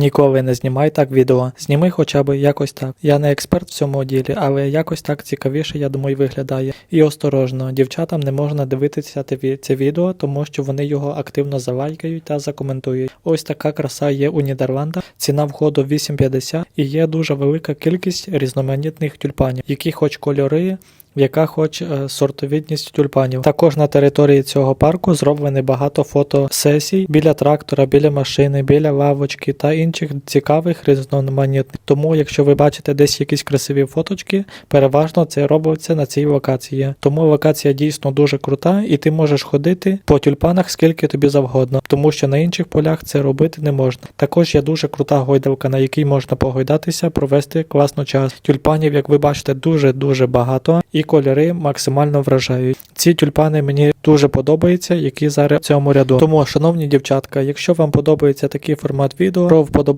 Ніколи не знімай так відео. Зніми хоча б якось так. Я не експерт в цьому ділі, але якось так цікавіше, я думаю, виглядає. І осторожно, дівчатам не можна дивитися це відео, тому що вони його активно залайкають та закоментують. Ось така краса є у Нідерландах. Ціна входу 8,50 і є дуже велика кількість різноманітних тюльпанів, які хоч кольори. Яка хоч е, сортовідність тюльпанів. Також на території цього парку зроблені багато фотосесій біля трактора, біля машини, біля лавочки та інших цікавих різноманітних. Тому, якщо ви бачите десь якісь красиві фоточки, переважно це робиться на цій локації. Тому локація дійсно дуже крута, і ти можеш ходити по тюльпанах скільки тобі завгодно, тому що на інших полях це робити не можна. Також є дуже крута гойдалка, на якій можна погойдатися, провести класно час. Тюльпанів, як ви бачите, дуже дуже багато, і кольори максимально вражають. Ці тюльпани мені дуже подобаються, які зараз в цьому ряду. Тому, шановні дівчатка, якщо вам подобається такий формат відео, про вподобання